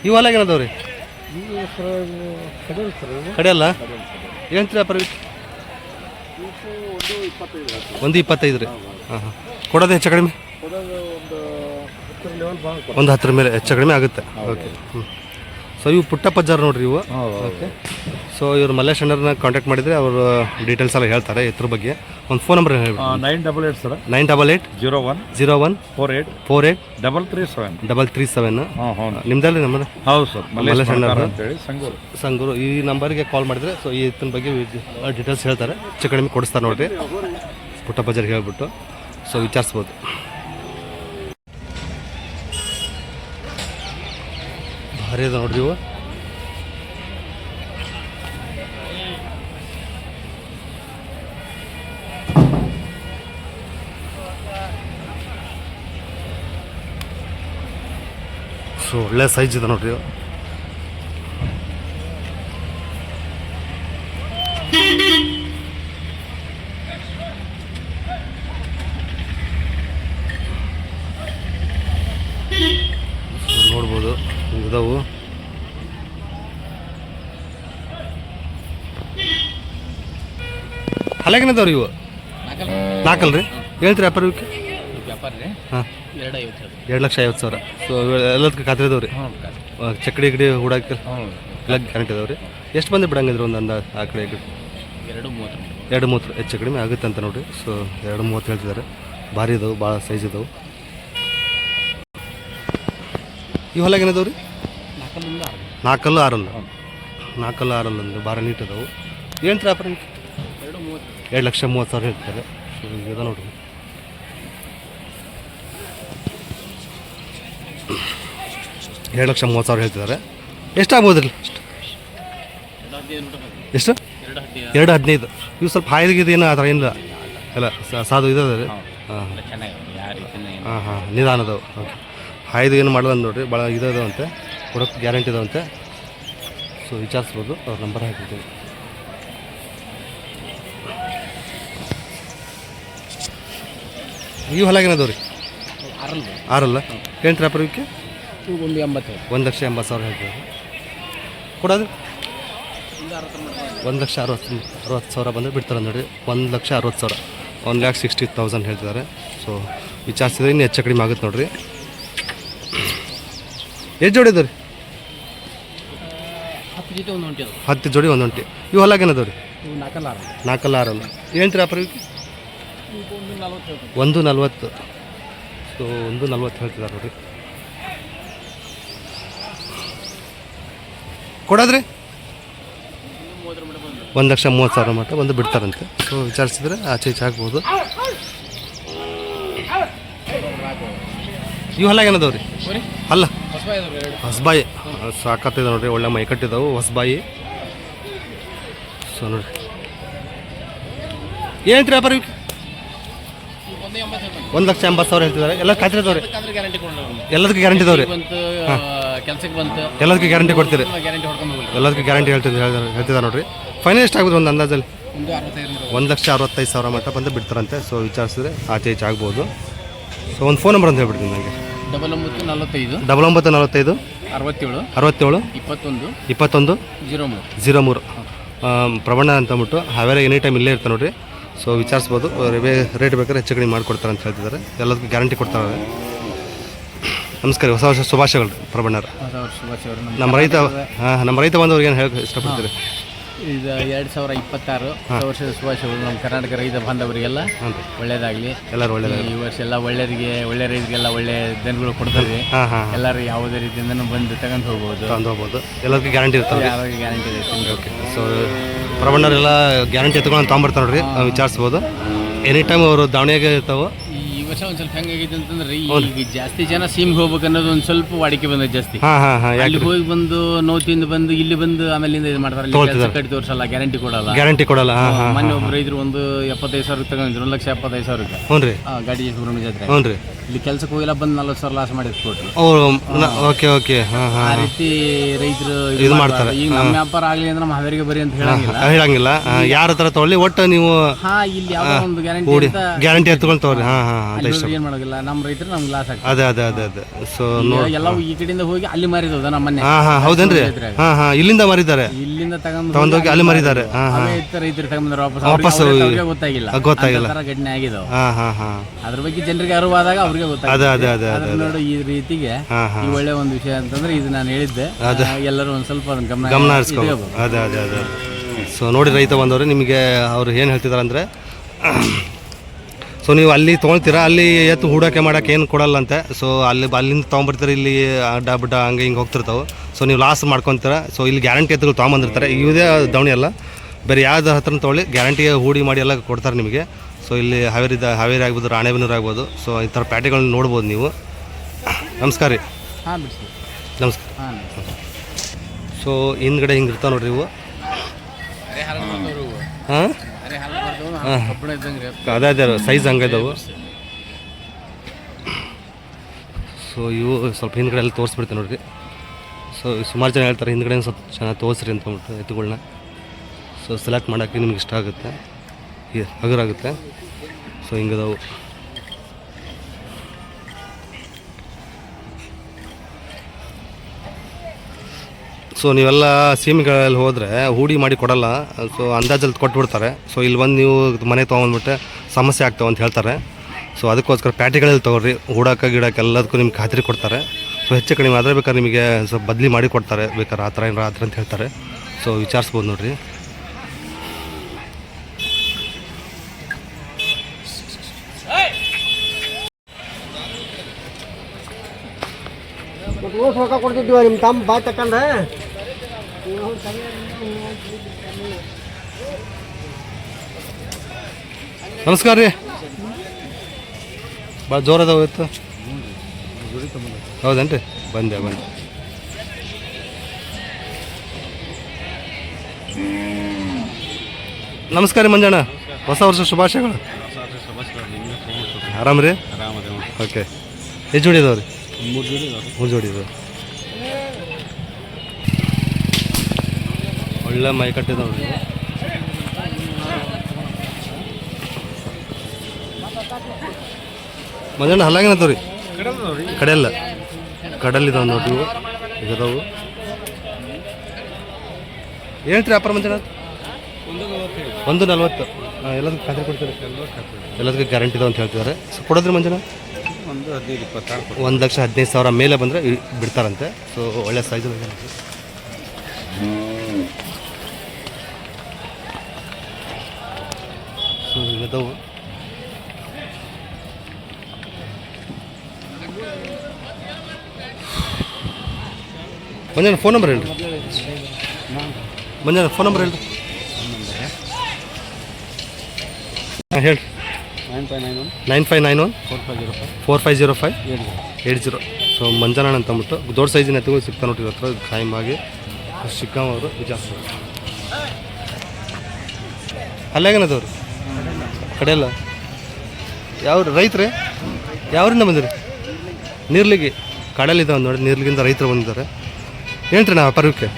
ಇವೆಲ್ಲ ಏನದಾವ ರೀ ಕಡೆ ಅಲ್ಲ ಏನಂತೀರಿ ವ್ಯಾಪಾರ? ಒಂದು ಇಪ್ಪತ್ತೈದು ರೀ. ಹಾಂ ಹಾಂ. ಕೊಡೋದು ಹೆಚ್ಚು ಕಡಿಮೆ? ಒಂದು ಹತ್ತರ ಮೇಲೆ ಹೆಚ್ಚು ಕಡಿಮೆ ಆಗುತ್ತೆ. ಓಕೆ. ಹ್ಞೂ ಸೊ ಇವು ಪುಟ್ಟಪ್ಪಜ್ಜಾರ್ ನೋಡ್ರಿ ಇವು. ಓಕೆ ಸೊ ಇವರು ಮಲ್ಲೇಶ್ ಅಣ್ಣರನ್ನ ಕಾಂಟ್ಯಾಕ್ಟ್ ಮಾಡಿದರೆ ಅವರು ಡೀಟೇಲ್ಸ್ ಎಲ್ಲ ಹೇಳ್ತಾರೆ ಇದ್ರ ಬಗ್ಗೆ. ಒಂದು ಫೋನ್ ನಂಬರ್ ಹೇಳಿ nine double eight sir. Nine double eight zero one zero one four eight four eight double three seven double three seven ನಿಮ್ದಲ್ಲಿ ನಮ್ಮದು? ಹೌದು ಸರ್ ಮಲ್ಲೇಶ್ ಅಂತೇಳಿ ಸಂಗೂರು ಸಂಗೂರು ಈ ನಂಬರ್ಗೆ ಕಾಲ್ ಮಾಡಿದ್ರೆ ಸೊ ಈ ಇದ್ರ ಬಗ್ಗೆ ಡೀಟೇಲ್ಸ್ ಹೇಳ್ತಾರೆ. ಹೆಚ್ಚು ಕಡಿಮೆ ಕೊಡಿಸ್ತಾರೆ ನೋಡಿರಿ. ಪುಟ್ಟ ಬಜಾರ್ ಹೇಳ್ಬಿಟ್ಟು ಸೊ ವಿಚಾರಿಸ್ಬೋದು. ಭಾರಿ ಅದ ನೋಡ್ರಿ ಸೊ ಒಳ್ಳೆ ಸೈಜ್ ಇದೆ ನೋಡ್ರಿ. ಇದಾವು ಹಲಗಿನದವ್ರಿ ಇವು? ನಾಲ್ಕಲ್ರಿ ಹೇಳ್ತೀರಿ ವ್ಯಾಪಾರ ಇವಕ್ಕೆ ರೀ ಹಾಂ. ಎರಡು ಲಕ್ಷ ಐವತ್ತು ಸಾವಿರ. ಸೊ ಎಲ್ಲದಕ್ಕೆ ಖಾತ್ರಿ ಇದಾವೆ ರೀ ಹ್ಞೂ ಚಕ್ಕಡಿ ಗಿಡಿ ಹೂಡಕ್ಕೆ ಎಲ್ಲ ಗ್ಯಾರಂಟಿ ಇದಾವೆ ರೀ ಎಷ್ಟು ಬಂದು ಬಿಡಂಗಿದ್ರು ಒಂದು ಅಂದ ಆ ಕಡೆ ಎರಡು ಮೂವತ್ತು ಎರಡು ಮೂವತ್ತು ಹೆಚ್ಚು ಕಡಿಮೆ ಆಗುತ್ತೆ ಅಂತ ನೋಡಿರಿ. ಸೊ ಎರಡು ಮೂವತ್ತು ಹೇಳ್ತಿದ್ದಾರೆ. ಭಾರಿ ಇದಾವೆ ಭಾಳ ಸೈಜ್ ಇದಾವೆ. ಈ ಹೊಲಗೆ ಏನದಾವೆ ರೀ ನಾಲ್ಕಲ್ಲು ಆರಲ್ಲು. ನಾಲ್ಕಲ್ಲು ಆರಲ್ಲು ಒಂದು ಭಾಳ ನೀಟ್ ಅದಾವೆ. ಏನು ವ್ಯಾಪಾರ ಎರಡು ಲಕ್ಷ ಮೂವತ್ತು ಸಾವಿರ ಹೇಳ್ತಾರೆ. ಸೊ ಈಗ ನೋಡ್ರಿ. ಎರಡು ಲಕ್ಷ ಮೂವತ್ತು ಸಾವಿರ ಹೇಳ್ತಿದ್ದಾರೆ. ಎಷ್ಟಾಗ್ಬೋದು ರೀ ಎರಡು ಹದಿನೈದು ಎಷ್ಟು? ಎರಡು ಹದಿನೈದು. ಇವು ಸ್ವಲ್ಪ ಹಾಯ್ದಿಗೆ ಇದು, ಏನು ಆ ಥರ ಏನಿಲ್ಲ. ಅಲ್ಲ ಸಾಧು ಇದೆ ಹಾಂ ಹಾಂ. ಹಾಂ ನಿಧಾನದವು ಓಕೆ ಹಾಯ್ದು ಏನು ಮಾಡಲ್ಲ ನೋಡಿರಿ ಭಾಳ ಇದಾವಂತೆ ಕೊಡೋಕ್ಕೆ ಗ್ಯಾರಂಟಿ ಇದಾವಂತೆ. ಸೊ ವಿಚಾರಿಸ್ಬೋದು. ಅವ್ರ ನಂಬರ್ ಹಾಕಿರ್ತೀವಿ. ಈ ಹೊಲ ಏನದವು ರೀ ಆರಲ್ಲ. ಆರಲ್ಲ? ಏನು ಇವಕ್ಕೆ ಇವಾಗ ಒಂದು ಎಂಬತ್ತು ಒಂದು ಲಕ್ಷ ಎಂಬತ್ತು ಸಾವಿರ ಹೇಳ್ತೀವಿ ಕೊಡೋದು? ಒಂದು ಲಕ್ಷ ಅರವತ್ತು ಅರವತ್ತು ಸಾವಿರ ಬಂದರೆ ಬಿಡ್ತಾರೆ ನೋಡಿ. ಒಂದು ಲಕ್ಷ ಅರವತ್ತು ಸಾವಿರ. ಒನ್ ಲ್ಯಾಕ್ ಸಿಕ್ಸ್ಟಿ ತೌಸಂಡ್ ಹೇಳ್ತಿದ್ದಾರೆ. ಸೊ ವಿಚಾರಿಸಿದ್ರೆ ಇನ್ನು ಹೆಚ್ಚು ಕಡಿಮೆ ಆಗುತ್ತೆ ನೋಡಿರಿ. ಎಷ್ಟು ಜೋಡಿ ಇದಾವೆ ರೀ ಹತ್ತು ಜೋಡಿ ಒಂದು ಒಂಟಿ ಇವು ಹೊಲಾಗೇನದಾವೆ ರೀ ಇವು ನಾಲ್ಕಲ್ಲ ಆರಲ್ಲ. ನಾಲ್ಕಲ್ಲ ಆರಲ್ಲ. ಏನು ಇವಕ್ಕೆ ಈಗ ಒಂದು ನಲ್ವತ್ತು. ಸೊ, ಒಂದು ನಲ್ವತ್ತು ಹೇಳ್ತಿದ್ದಾರೆ ನೋಡಿ. ಕೊಡೋದ್ರಿ? ಒಂದು ಲಕ್ಷ ಮೂವತ್ತು ಸಾವಿರ ಮಟ್ಟ ಒಂದು ಬಿಡ್ತಾರಂತೆ. ಸೊ, ವಿಚಾರಿಸಿದ್ರೆ ಆಚೆ ಈಚೆ ಆಗ್ಬೋದು. ಇವು ಏನದಾವೆ ರೀ ಅಲ್ಲ. ಹೊಸಬಾಯಿ. ಸಾಕತ್ತಿದೆ ನೋಡ್ರಿ, ಒಳ್ಳೆ ಮೈ ಕಟ್ಟಿದ್ದಾವೆ ಹೊಸಬಾಯಿ. ಸೊ, ನೋಡ್ರಿ. ಏನು ಇವಕ್ಕೆ? ಈಗ ಒಂದು ಲಕ್ಷ ಎಂಬತ್ತು ಸಾವಿರ ಹೇಳ್ತಿದ್ದಾರೆ. ಎಲ್ಲ ಖಾತ್ರಿ ಇದಾವೆ ರೀ ಗ್ಯಾರಂಟಿ ಎಲ್ಲದಕ್ಕೆ ಗ್ಯಾರಂಟಿ ಇದಾವ್ರಿ ಬಂತು ಕೆಲ್ಸಕ್ಕೆ ಬಂತು. ಎಲ್ಲದಕ್ಕೆ ಗ್ಯಾರಂಟಿ ಕೊಡ್ತೀರಿ. ಗ್ಯಾರಂಟಿ ಹೊಡ್ಕೊಂಡು ಹೋಗ್ಲಿ ಎಲ್ಲದಕ್ಕೆ ಗ್ಯಾರಂಟಿ ಹೇಳ್ತಿದ್ದೆ ಹೇಳ್ತಿದ್ದಾರೆ ನೋಡ್ರಿ. ಫೈನಲ್ ಎಷ್ಟು ಆಗ್ಬೋದು ಒಂದು ಅಂದಾಜಲ್ಲಿ? ಒಂದು ಲಕ್ಷ ಅರವತ್ತೈದು ಸಾವಿರ ಮಟ್ಟ ಬಂದು ಬಿಡ್ತಾರಂತೆ. ಸೊ ವಿಚಾರಿಸಿದ್ರೆ ಆಚೆ ಈಚೆ ಆಗ್ಬೋದು. ಸೊ ಒಂದು ಫೋನ್ ನಂಬರ್ ಅಂತ ಹೇಳ್ಬಿಡ್ತೀನಿ ನನಗೆ ಡಬಲ್ ಒಂಬತ್ತು ನಲವತ್ತೈದು. ಡಬಲ್ ಒಂಬತ್ತು ನಲವತ್ತೈದು. ಅರವತ್ತೇಳು. ಅರವತ್ತೇಳು. ಇಪ್ಪತ್ತೊಂದು. ಇಪ್ಪತ್ತೊಂದು. ಜೀರೋ ಮೂರು. ಜೀರೋ ಮೂರು. ಪ್ರಬಣ್ಣ ಅಂತ ಅಂದ್ಬಿಟ್ಟು ಹಾವೇರಿ ಎನಿ ಟೈಮ್ ಇಲ್ಲೇ ಇರ್ತಾರೆ ನೋಡ್ರಿ. ಸೊ ವಿಚಾರಿಸ್ಬೋದು ರೇಟ್ ಬೇಕಾದ್ರೆ ಹೆಚ್ಚು ಕಡಿಮೆ ಮಾಡಿಕೊಡ್ತಾರೆ ಅಂತ ಹೇಳ್ತಿದ್ದಾರೆ. ಎಲ್ಲದಕ್ಕೂ ಗ್ಯಾರಂಟಿ ಕೊಡ್ತಾರೆ ನಮಸ್ಕಾರ ಹೊಸ ವರ್ಷ ಶುಭಾಶಯಗಳು ಪ್ರಭಣ್ಣರ ನಮ್ಮ ರೈತ ಹಾಂ ನಮ್ಮ ರೈತ ಬಂದವ್ರಿಗೆ ಏನು ಹೇಳಕ್ಕೆ ಇಷ್ಟಪಡ್ತೀರಿ? ಇದು ಎರಡು ಸಾವಿರ ಇಪ್ಪತ್ತಾರು ಹೊಸ ವರ್ಷದ ಶುಭಾಶಯಗಳು ನಮ್ಮ ಕರ್ನಾಟಕ ರೈತ ಬಾಂಧವರಿಗೆಲ್ಲ. ಒಳ್ಳೆಯದಾಗಲಿ ಒಳ್ಳೇದಾಗಲಿ. ಎಲ್ಲರೂ ಒಳ್ಳೆಯದಾಗಲಿ ಈ ವರ್ಷ ಎಲ್ಲ ಒಳ್ಳೆಯವರಿಗೆ ಒಳ್ಳೆ ರೈತರಿಗೆಲ್ಲ ಒಳ್ಳೆ ದನಗಳು ಕೊಡ್ತಾರೆ. ಹಾಂ ಹಾಂ ಎಲ್ಲರೂ ಯಾವುದೇ ರೀತಿಯಿಂದ ಬಂದು ತಗೊಂಡು ಹೋಗ್ಬೋದು. ತಗೊಂಡು ಹೋಗ್ಬೋದು. ಎಲ್ಲರಿಗೂ ಗ್ಯಾರಂಟಿ ಯಾವಾಗ ಗ್ಯಾರಂಟಿ ಇದೆ ಓಕೆ ಸೊ ಪ್ರಬಣ್ಣರೆಲ್ಲ ಗ್ಯಾರಂಟಿ ಎತ್ಕೊಂಡು ತೊಗೊಂಬರ್ತಾರೆ ನೋಡ್ರಿ ನಾವು ವಿಚಾರಿಸ್ಬೋದು. ಎನಿ ಟೈಮ್ ಅವರು ದಾವಣಿಗೆ ಇರ್ತಾವೆ ವರ್ಷ ಒಂದು ಸ್ವಲ್ಪ ಹೆಂಗಾಗೈತೆ ಅಂತಂದ್ರೆ ಈಗ ಜಾಸ್ತಿ ಜನ ಸೀಮ್ಗೆ ಹೋಗ್ಬೇಕು ಅನ್ನೋದು ಒಂದು ಸ್ವಲ್ಪ ವಾಡಿಕೆ ಬಂದೈತೆ ಜಾಸ್ತಿ. ಹಾ ಹಾ ಹಾ ಅಲ್ಲಿ ಯಾಕೆ? ಹೋಗಿ ಬಂದು ನೋವು ತಿಂದು ಬಂದು ಇಲ್ಲಿ ಬಂದು ಆಮೇಲಿಂದ ಇದು ಮಾಡ್ತಾರೆ ಅಲ್ಲಿ ಕೆಲಸ ಕಟ್ಟಿ ತೋರಿಸಲ್ಲ ಗ್ಯಾರಂಟಿ ಕೊಡಲ್ಲ. ಗ್ಯಾರಂಟಿ ಕೊಡಲ್ಲ ಹಾಂ ಹಾಂ ಮೊನ್ನೆ ಒಬ್ಬ ರೈತರು ಒಂದು ಎಪ್ಪತ್ತೈದು ಸಾವಿರ ತಗೊಂಡಿದ್ರು ಒಂದು ಲಕ್ಷ ಎಪ್ಪತ್ತೈದು ಸಾವಿರಕ್ಕೆ. ಹ್ಞೂ ರೀ. ಆ, ಗಾಡಿ ಸುಬ್ರಹ್ಮಣ್ಯ ಜಾತ್ರೆ. ಹ್ಞೂ ರೀ. ಇಲ್ಲಿ ಕೆಲಸಕ್ಕೆ ಹೋಗಿಲ್ಲ ಬಂದು ನಲ್ವತ್ತು ಸಾವಿರ ಲಾಸ್ ಮಾಡಿ ಕೊಟ್ರು ಅವರು ಓಕೆ ಓಕೆ ಹಾಂ ಆ ಹಾಂ. ರೀತಿ ರೈತರು ಇದು ಮಾಡ್ತಾರೆ. ಈಗ ನಮ್ಮ ವ್ಯಾಪಾರ ಆಗ್ಲಿ ಅಂದ್ರೆ ನಮ್ಮ ಹಾವೇರಿಗೆ ಬರಿ ಅಂತ ಹೇಳಂಗಿಲ್ಲ. ಹೇಳಂಗಿಲ್ಲ. ಯಾರ ಹತ್ರ ತೊಗೊಳ್ಳಿ ಒಟ್ಟು ನೀವು ಹಾ ಇಲ್ಲಿ ಯಾವ್ದೋ ಒಂದು ಗ್ಯಾರಂಟಿ ಅಂತ ಗ್ಯಾರಂಟಿ ಎತ್ಕೊಂಡು ತಗೋರಿ. ಹಾಂ ಹಾಂ. ಇಷ್ಟ ಏನ್ ಮಾಡೋದಿಲ್ಲ ನಮ್ಮ ರೈತರು ನಮ್ಗೆ ಲಾಸ್ ಆಗ್ತದೆ. ಅದೇ ಅದೇ ಅದೇ ಅದೇ. ಸೊ ಈಗ ಎಲ್ಲ ಈ ಕಡೆಯಿಂದ ಹೋಗಿ ಅಲ್ಲಿ ಮಾರಿದದ ನಮ್ಮ ಮನೆ. ಹಾಂ ಹಾಂ ಹೌದೇನ್ರಿ? ಹಾಂ ಹಾಂ ಇಲ್ಲಿಂದ ಮಾರಿದ್ದಾರೆ. ಇಲ್ಲಿಂದ ತಗೊಂಡು ತಗೊಂಡೋಗಿ ಅಲ್ಲಿ ಮಾರಿದ್ದಾರೆ. ಹಾಂ ಹಾಂ. ಅವೇ ಇತ್ತ ರೈತರು ತಗೊಂಡ್ರೆ ವಾಪಸ್. ವಾಪಸ್ ಅವ್ರಿಗೆ- ಅವ್ರಿಗೆ ಗೊತ್ತಾಗಿಲ್ಲ. ಗೊತ್ತಾಗಿಲ್ಲ. ಅಂತ ತರ ಘಟನೆ ಆಗಿದಾವ ಹಾಂ ಹಾಂ ಹಾಂ. ಅದ್ರ ಬಗ್ಗೆ ಜನರಿಗೆ ಅರಿವಾದಾಗ ಅವ್ರಿಗೆ ಅದೇ ಗೊತ್ತಾಗ ಅದೇ ಅದೇ ಅದೇ. ಅದ್ರ ನೋಡು ಈ ರೀತಿಗೆ ಹಾಂ ಹಾಂ. ಈ ಒಳ್ಳೆ ಒಂದು ವಿಷಯ ಅಂತಂದ್ರೆ ಇದು ನಾನು ಹೇಳಿದ್ದೆ. ಆ, ಎಲ್ಲರೂ ಒಂದ್ ಸ್ವಲ್ಪ ಅದನ್ನ ಗಮನ ಗಮನ ಹರಿಸ್ಕೊ ಅದೇ ಅದೇ ಅದೇ. ಸೊ ನೋಡಿ ರೈತ ಬಂದವರು ನಿಮಗೆ ಅವ್ರು ಏನು ಹೇಳ್ತಿದ್ದಾರೆ ಅಂದರೆ ಸೊ ನೀವು ಅಲ್ಲಿ ತೊಗೊಳ್ತೀರಾ? ಅಲ್ಲಿ ಎತ್ತು ಹೂಡೋಕೆ ಮಾಡೋಕೆ ಏನು ಕೊಡಲ್ಲಂತೆ? ಸೊ ಅಲ್ಲಿ ಅಲ್ಲಿಂದ ತೊಗೊಂಬರ್ತೀರ? ಇಲ್ಲಿ ಅಡ್ಡ ಬಡ್ಡ ಹಂಗೆ ಹಿಂಗೆ ಹೋಗ್ತಿರ್ತಾವೆ. ಸೊ ನೀವು ಲಾಸ್ ಮಾಡ್ಕೊತೀರ? ಸೊ ಇಲ್ಲಿ ಗ್ಯಾರಂಟಿ ಎತ್ತುಗಳು ತೊಗೊಂಬಂದಿರ್ತಾರೆ. ಇವುದೇ ದವಣಿ ಅಲ್ಲ. ಬೇರೆ ಯಾವ್ದು ಹತ್ರ ತೊಗೊಳ್ಳಿ. ಗ್ಯಾರಂಟಿ ಹೂಡಿ ಮಾಡಿ ಎಲ್ಲ ಕೊಡ್ತಾರೆ ನಿಮಗೆ. ಸೊ ಇಲ್ಲಿ ಹಾವೇರಿ ಹಾವೇರಿ ಆಗ್ಬೋದು ರಾಣೆಬೆನ್ನೂರು ಆಗ್ಬೋದು. ಸೊ ಈ ಥರ ಪ್ಯಾಟೆಗಳನ್ನ ನೋಡ್ಬೋದು ನೀವು. ನಮಸ್ಕಾರ ರೀ. ಹಾ ನಮಸ್ಕಾರ. ಹಾ ಸೊ ಹಿಂದ್ಗಡೆ ಹಿಂಗೆ ಇರ್ತಾವೆ ನೋಡ್ರಿ ಇವು. ಹಾಂ? ಅದೇ ಅದೇ ಸೈಜ್ ಹಂಗದವು ಸೊ ಇವು ಸ್ವಲ್ಪ ಹಿಂದ್ಗಡೆ ಎಲ್ಲ ತೋರಿಸ್ಬಿಡ್ತೀನಿ ನೋಡ್ರಿ. ಸೊ ಸುಮಾರು ಜನ ಹೇಳ್ತಾರೆ ಹಿಂದ್ಗಡೆ ಸ್ವಲ್ಪ ಚೆನ್ನಾಗಿ ತೋರಿಸ್ರಿ ಅಂತ ಅಂದ್ಬಿಟ್ಟು ಎತ್ತುಗಳನ್ನ ಸೊ ಸೆಲೆಕ್ಟ್ ಮಾಡೋಕ್ಕೆ ನಿಮ್ಗೆ ಇಷ್ಟ ಆಗುತ್ತೆ. ಹಗುರಾಗುತ್ತೆ. ಸೊ ಹಿಂಗದವು. ಸೊ ನೀವೆಲ್ಲ ಸೀಮೆಗಳಲ್ಲಿ ಹೋದರೆ ಹೂಡಿ ಮಾಡಿ ಕೊಡಲ್ಲ. ಸೊ ಅಂದಾಜಲ್ಲಿ ಕೊಟ್ಬಿಡ್ತಾರೆ. ಸೊ ಇಲ್ಲಿ ಬಂದು ನೀವು ಮನೆ ತೊಗೊಂಡ್ಬಿಟ್ಟೆ ಸಮಸ್ಯೆ ಆಗ್ತಾವೆ ಅಂತ ಹೇಳ್ತಾರೆ. ಸೊ ಅದಕ್ಕೋಸ್ಕರ ಪ್ಯಾಟಿಗಳಲ್ಲಿ ತೊಗೊಳ್ರಿ. ಹೂಡಕ್ಕೆ ಗಿಡಕ್ಕೆ ಎಲ್ಲದಕ್ಕೂ ನಿಮ್ಗೆ ಖಾತ್ರಿ ಕೊಡ್ತಾರೆ. ಸೊ ಹೆಚ್ಚು ಕಡಿಮೆ ಆದರೆ ಬೇಕಾದ್ರೆ ನಿಮಗೆ ಸ್ವಲ್ಪ ಬದಲಿ ಮಾಡಿ ಕೊಡ್ತಾರೆ. ಬೇಕಾದ್ರೆ ಆ ಥರ ಏನಾರ ಆ ಥರ ಅಂತ ಹೇಳ್ತಾರೆ. ಸೊ ವಿಚಾರಿಸ್ಬೋದು ನೋಡಿರಿ. ಕೊಡ್ತಿದ್ವಿ ನಿಮ್ಮ ತಮ್ಮ ಬಾಯ್ ತಕೊಂಡ್ರೆ ನಮಸ್ಕಾರ ರೀ. ಭಾಳ ಜೋರದ ಇತ್ತು ಹೌದೇನ್ರಿ? ಬಂದೆ ಬಂದೆ. ನಮಸ್ಕಾರ ರೀ ಮಂಜಣ್ಣ. ಹೊಸ ವರ್ಷ ಶುಭಾಶಯಗಳು. ಆರಾಮ್ ರೀ? ಓಕೆ ಎಷ್ಟು ಜೋಡಿ ಇದಾವೆ ರೀ ಮೂರು ಜೋಡಿ ಇದಾವೆ ಒಳ್ಳೆ ಮೈ ಕಟ್ಟಿದ ರೀ ಮಂಜಣ್ಣ ಹಲ್ಲಾಗೇನತ್ತವ ರೀ ಕಡೆಯಲ್ಲ. ಕಡಲ್ ಇದಾವೆ ನೋಡ್ರಿ ಇವು ಅದಾವು ಹೇಳ್ರಿ ವ್ಯಾಪಾರ ಮಂಜಣ್ಣ? ಒಂದು ನಲ್ವತ್ತು. ಹಾಂ, ಎಲ್ಲದಕ್ಕೂ ಖಾತ್ರಿ ಕೊಡ್ತಾರೆ. ಎಲ್ಲದಕ್ಕೂ ಗ್ಯಾರಂಟಿ ಇದಾವ ಅಂತ ಹೇಳ್ತಿದ್ದಾರೆ. ಸೊ ಕೊಡೋದ್ರಿ ಮಂಜಣ್ಣ? ಒಂದು ಹದಿನೈದು ಇಪ್ಪತ್ತಾರು ಒಂದು ಲಕ್ಷ ಹದಿನೈದು ಸಾವಿರ ಮೇಲೆ ಬಂದರೆ ಬಿಡ್ತಾರಂತೆ. ಸೊ ಒಳ್ಳೆ ಸೈಜ್ ಸೊ ಇದಾವು ಮಂಜಾನ ಫೋನ್ ನಂಬರ್ ಹೇಳ್ರಿ. ಮಂಜಾನ ಫೋನ್ ನಂಬರ್ ಹೇಳ್ರಿ. ಹಾಂ, ಹೇಳ್ರಿ. Nine five nine one. Four five zero five. Eight zero. So ಮಂಜಾನ ಅಂತ ಅಂದ್ಬಿಟ್ಟು ದೊಡ್ಡ ಸೈಜಿನ ಎತ್ತುಗಳು ಸಿಗ್ತಾ ನೋಡ್ರಿ ಹತ್ರ. ಖಾಯಂ ಆಗಿ ಅವರು. ವಿಚಾರಿಸ್ತಾರೆ ಅಲ್ಲಾಗೇನದವ್ರು? ಕಡೆಯಲ್ಲ? ಯಾವ ರೈತರೇ? ಯಾವ್ರಿಂದ ಬಂದಿರಿ? ನೀರ್ಲಿಗೆ. ಕಡಲಿದ್ದಾವೆ ನೋಡಿ ನೀರ್ಲಿಗಿಂದ ರೈತರು ಬಂದಿದ್ದಾರೆ. ಏನ್ರಿ ನಾ ವ್ಯಾಪಾರಕ್ಕೆ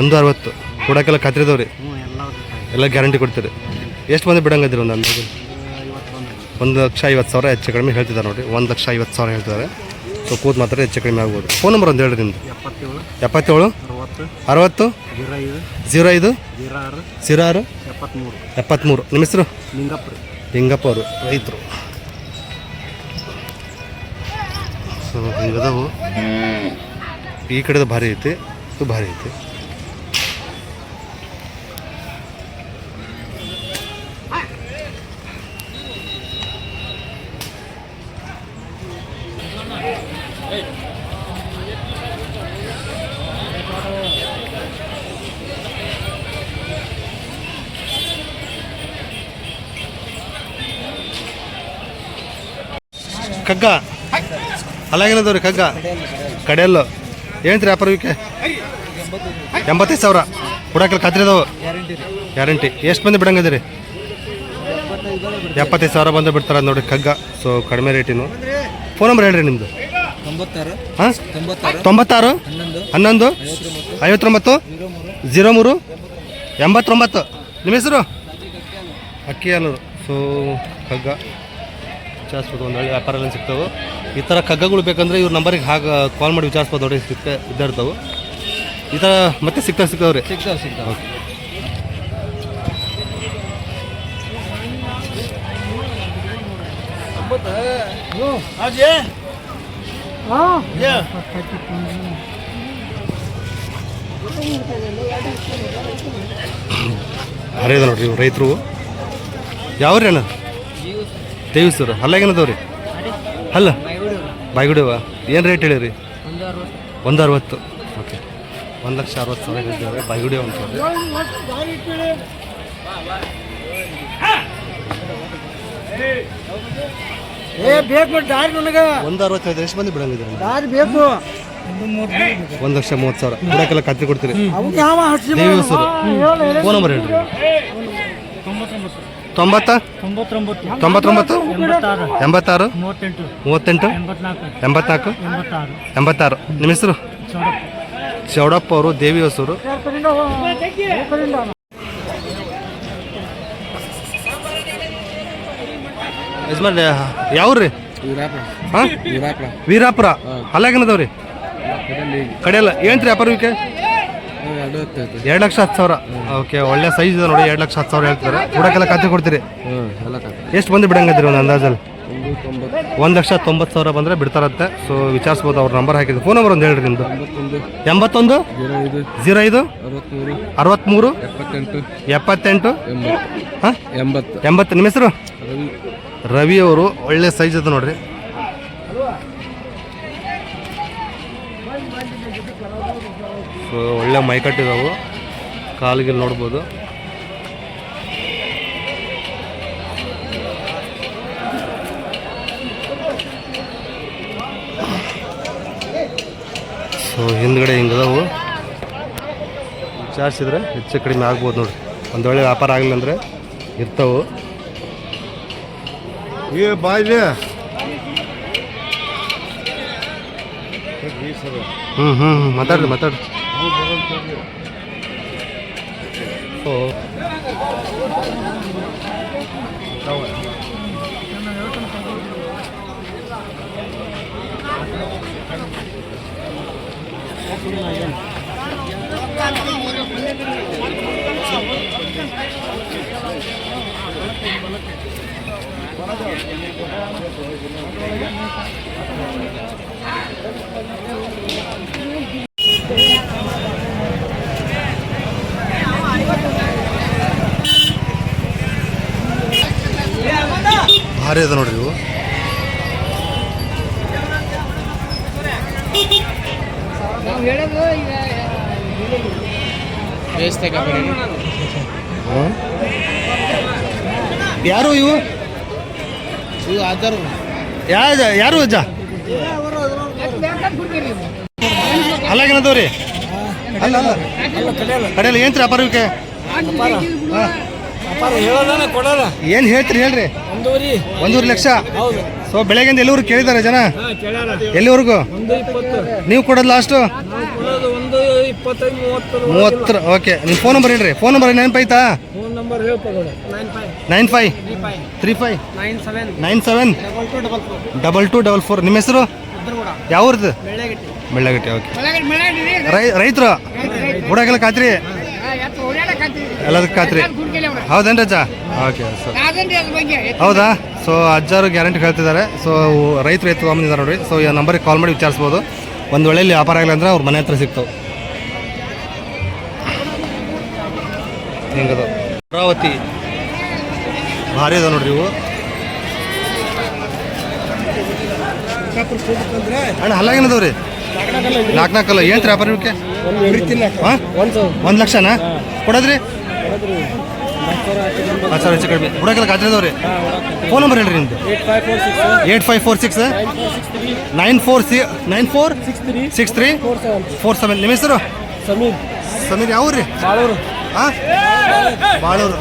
ಒಂದು ಅರವತ್ತು. ಕೊಡೋಕ್ಕೆಲ್ಲ ಕತ್ತಿರಿದವ್ರಿ ಎಲ್ಲ ಗ್ಯಾರಂಟಿ ಕೊಡ್ತೀರಿ. ಎಷ್ಟು ಮಂದಿ ಬಿಡಂಗದಿರಿ ಒಂದು ಅಂದಾಜು? ಒಂದು ಲಕ್ಷ ಐವತ್ತು ಸಾವಿರ ಹೆಚ್ಚು ಕಡಿಮೆ ಹೇಳ್ತಿದ್ದಾರೆ ನೋಡಿ ಒಂದು ಲಕ್ಷ ಐವತ್ತು ಸಾವಿರ ಹೇಳ್ತಿದ್ದಾರೆ. ಸೊ ಕೂತ್ ಮಾತ್ರ ಹೆಚ್ಚು ಕಡಿಮೆ ಆಗ್ಬೋದು. ಫೋನ್ ನಂಬರ್ ಒಂದು ಹೇಳ್ರಿ ನಿಮ್ಮದು ಎಪ್ಪತ್ತೇಳು ಎಪ್ಪತ್ತೇಳು ಅರವತ್ತು ಅರವತ್ತು ಜೀರೋ ಐದು ಜೀರೋ ಐದು ಜೀರೋ ಆರು ಜೀರೋ ಆರು. ಎಪ್ಪತ್ತ್ಮೂರು ಎಪ್ಪತ್ತ್ಮೂರು ನಿಮ್ಮ ಹೆಸರು? ಲಿಂಗಪ್ಪ ರೀ. ಲಿಂಗಪ್ಪ ಅವರು ರೈತರು. ಸೊ ಹಿಂಗದವು. ಈ ಕಡೆದು ಭಾರಿ ಐತಿ ಇದು ಭಾರಿ ಐತಿ. ಕಗ್ಗ? ಅಲ್ಲಾಗೇನದವ್ರಿ ಕಗ್ಗ? ಕಡೆಯಲ್ಲು. ಏನಂತೀರಿ ವ್ಯಾಪಾರಕ್ಕೆ ಎಂಬತ್ತೈದು ಸಾವಿರ. ಕೊಡಕ್ಕೆ ಖಾತ್ರಿ ಅದಾವೆ. ಗ್ಯಾರಂಟಿ ಎಷ್ಟು ಮಂದಿ ಬಿಡಂಗದಿರಿ ಎಪ್ಪತ್ತೈದು ಸಾವಿರ ಬಂದು ಬಿಡ್ತಾರೆ ನೋಡಿ ಕಗ್ಗ. ಸೊ ಕಡಿಮೆ ರೇಟಿನು ಫೋನ್ ನಂಬರ್ ಹೇಳ್ರಿ ನಿಮ್ಮದು ತೊಂಬತ್ತಾರು. ಹಾಂ? ತೊಂಬತ್ತಾರು. ಹನ್ನೊಂದು. ಹನ್ನೊಂದು? ಐವತ್ತೊಂಬತ್ತು? ಜೀರೋ ಮೂರು? ಎಂಬತ್ತೊಂಬತ್ತು? ನಿಮ್ಮ ಹೆಸರು? ಅಕ್ಕಿ ಅನ್ನೋರು. ಸೊ ಕಗ್ಗ. ವಿಚಾರಿಸ್ಬೋದು ಒಂದು ಒಳ್ಳೆ ವ್ಯಾಪಾರ ಎಲ್ಲ ಸಿಗ್ತಾವೆ. ಈ ಥರ ಕಗ್ಗಗಳು ಬೇಕಂದ್ರೆ ಇವ್ರ ನಂಬರಿಗೆ ಹಾಗೆ ಕಾಲ್ ಮಾಡಿ ವಿಚಾರಿಸ್ಬೋದು ನೋಡಿ ಸಿಗ್ತಾ ಇದ್ದೇ ಇರ್ತಾವೆ ಈ ಥರ ಮತ್ತೆ ಸಿಗ್ತಾ ಸಿಗ್ತಾವ್ರಿ. ಸಿಗ್ತಾವೆ ಸಿಗ್ತಾವೆ. ಓಕೆ. ಅರೆ ನೋಡ್ರಿ ಇವ್ರು ರೈತರು? ಯಾವ್ರಿ ಅಣ್ಣ? ದೇವಿಸ್ರು ಅಲ್ಲಾಗೇನದವ್ರಿ ಅಲ್ಲ ಬಾಯ್ಗುಡಿವ ಏನು ರೇಟ್ ಹೇಳಿರಿ? ಒಂದು ಅರವತ್ತು. ಓಕೆ. ಒಂದು ಲಕ್ಷ ಅರವತ್ತು ಸಾವಿರ ಹೇಳಿದ್ದಾರೆ. ಬಾಯ್ಗುಡಿ ಅಂತ ಹೇಳಿ ಏ ಬೇಕು ದಾರಿ ನನಗೆ. ಒಂದು ಅರವತ್ತೈದು ಎಷ್ಟು ಮಂದಿ ಬಿಡಂಗಿದ್ದಾರೆ? ದಾರಿ ಬೇಕು. ಒಂದು ಲಕ್ಷ ಮೂವತ್ತು ಸಾವಿರ. ಬಿಡಕ್ಕೆಲ್ಲ ಕತ್ತಿ ಕೊಡ್ತೀರಿ. ಫೋನ್ ನಂಬರ್ ಹೇಳ್ರಿ. ತೊಂಬತ್ತ? ತೊಂಬತ್ತೊಂಬತ್ತು. ತೊಂಬತ್ತೊಂಬತ್ತು? ಎಂಬತ್ತಾರು. ಮೂವತ್ತೆಂಟು. ಮೂವತ್ತೆಂಟು? ಎಂಬತ್ನಾಲ್ಕು. ಎಂಬತ್ತಾರು. ನಿಮ್ಮ ಹೆಸರು? ಚೌಡಪ್ಪ. ಅವರು ದೇವಿ ಹೊಸೂರು. ಯಜಮಾನ್ ಯಾವ್ರಿ ಹಾಂ ವೀರಾಪುರ. ಅಲ್ಲಾಗೇನದವ್ರಿ? ಕಡೆಯಲ್ಲ. ಏನ್ರಿ ರೀ ವ್ಯಾಪಾರಕ್ಕೆ ಎರಡು ಲಕ್ಷ ಹತ್ತು ಸಾವಿರ. ಓಕೆ ಒಳ್ಳೆ ಸೈಜ್ ಇದೆ ನೋಡಿ ಎರಡು ಲಕ್ಷ ಹತ್ತು ಸಾವಿರ ಹೇಳ್ತಾರೆ. ಹುಡಕ್ಕೆಲ್ಲ ಖಾತೆ ಕೊಡ್ತೀರಿ? ಎಷ್ಟು ಬಂದು ಬಿಡಂಗತ್ತೀರಿ ಒಂದು ಅಂದಾಜಲ್ಲಿ? ಒಂದು ಲಕ್ಷ ತೊಂಬತ್ತು ಸಾವಿರ ಬಂದರೆ ಬಿಡ್ತಾರತ್ತೆ ಸೊ ವಿಚಾರಿಸ್ಬೋದು ಅವ್ರ ನಂಬರ್ ಹಾಕಿದ್ರು ಫೋನ್ ನಂಬರ್ ಒಂದು ಹೇಳ್ರಿ ನಿಮ್ಮದು ಎಂಬತ್ತೊಂದು. ಜೀರೋ ಐದು. ಅರವತ್ತ್ಮೂರು ಎಪ್ಪತ್ತೆಂಟು. ಹಾಂ? ಎಂಬತ್ತು. ಎಂಬತ್ತು. ನಿಮ್ಮ ಹೆಸರು? ರವಿ. ಅವರು ಒಳ್ಳೆ ಸೈಜ್ ಅದ ನೋಡ್ರಿ ಸೊ ಒಳ್ಳೆ ಮೈಕಟ್ಟಿದಾವು ಕಾಲಿಗೆ ನೋಡ್ಬೋದು. ಸೊ ಹಿಂದ್ಗಡೆ ಹಿಂಗಿದಾವು. ವಿಚಾರಿಸಿದ್ರೆ ಹೆಚ್ಚು ಕಡಿಮೆ ಆಗ್ಬೋದು ನೋಡಿ ಒಂದು ಒಳ್ಳೆ ವ್ಯಾಪಾರ ಆಗಲಿಲ್ಲ ಅಂದರೆ ಇರ್ತಾವು. ಏ ಬಾಯ್ಲೆ ಹ್ಞೂ ಹ್ಞೂ ಹ್ಞೂ ಮಾತಾಡ್ರಿ ಮಾತಾಡ್ರಿ. ಓ ಭಾರಿ ಅದ ನೋಡ್ರಿ ಇವು. ಯಾರು ಇವು? ಯಾರು ಅಜ್ಜ? ಅಲ್ಲಾಗೇನದವ್ರಿ? ಅಲ್ಲ ಅಲ್ಲ. ಕಡೆಯಲ್ಲಿ ಏನ್ರಿ ಅಪಾರ ಕೊಡೋದ. ಏನು ಹೇಳ್ತೀರಿ ಹೇಳ್ರಿ. ಒಂದೂವರೆ. ಒಂದೂವರೆ ಲಕ್ಷ? ಹೌದು. ಸೊ ಬೆಳಗ್ಗೆಯಿಂದ ಎಲ್ಲಿವರೆಗೂ ಕೇಳಿದ್ದಾರೆ ಜನ? ಹಾಂ ಕೇಳ್ಯಾರ. ಎಲ್ಲಿವರೆಗೂ? ಒಂದು ಇಪ್ಪತ್ತು. ನೀವು ಕೊಡೋದು ಲಾಸ್ಟು ನಾವು ಕೊಡೋದು ಒಂದು ಇಪ್ಪತ್ತೈದು ಮೂವತ್ತು ಮೂವತ್ತರ ಓಕೆ ನಿಮ್ಮ ಫೋನ್ ನಂಬರ್ ಹೇಳ್ರಿ. ಫೋನ್ ನಂಬರ್ ನೆನಪೈತಾ phone number ಹೇಳ್ಕೊಡ nine five nine five three five three five nine seven nine seven double two double four double two double four ನಿಮ್ಮ ಹೆಸರು? ಉದ್ರಗೂಡ ಯಾವ್ರದ್ದು ಬೆಳ್ಳಗಟ್ಟಿ. ಬೆಳ್ಳಗಟ್ಟಿ ಓಕೆ ರೈ ರೈತರು? ಹುಡಾಗೆಲ್ಲ ಖಾತ್ರಿ ಎಲ್ಲದಕ್ಕೆ ಖಾತ್ರಿ. ಹೌದೇನು ಅಜ್ಜ? Okay sir. ಹೌದಾ? ಸೊ ಅಜ್ಜಾರು ಗ್ಯಾರಂಟಿ ಹೇಳ್ತಿದ್ದಾರೆ. ಸೊ ರೈತರು ಎತ್ತು ಬಂದಿದ್ದಾರೆ ನೋಡಿ ಸೊ ಈ ನಂಬರಿಗೆ ಕಾಲ್ ಮಾಡಿ ವಿಚಾರಿಸ್ಬೋದು. ಒಂದು ವೇಳೆಯಲ್ಲಿ ವ್ಯಾಪಾರ ಆಗಲಿ ಅಂದ್ರೆ ಅವ್ರ ಮನೆ ಹತ್ರ ಸಿಗ್ತಾವೆ. ಹಿಂಗದ? ಅಮರಾವತಿ. ಭಾರಿ ಅದ ನೋಡ್ರಿ ಇವು. ಅಣ್ಣ ಹಲ್ಲಾಗೇನದವ್ರಿ ನಾಲ್ಕು ನಾಲ್ಕಲ್ಲ ಏನು ರೀ ವ್ಯಾಪಾರ ಇವಕ್ಕೆ ಒಂದು ಲಕ್ಷನಾ? ಕೊಡೋದ್ರಿ? ಹತ್ತು ಸಾವಿರ ಹೆಚ್ಚು ಕಡಿಮೆ. ಹುಡಕೆಲ್ಲ ಖಾತ್ರಿ ಅದಾವ್ರಿ ಫೋನ್ ನಂಬರ್ ಹೇಳ್ರಿ ನಿಮ್ದು. Eight five four six nine four C nine four? Six three. Four seven. ನಿಮ್ಮ ಹೆಸರು? ಸಮೀರ್. ಸಮೀರ್ ಯಾವ ರೀ ಬಾಳೂರು. ಹಾಂ? ಬಾಳೂರು.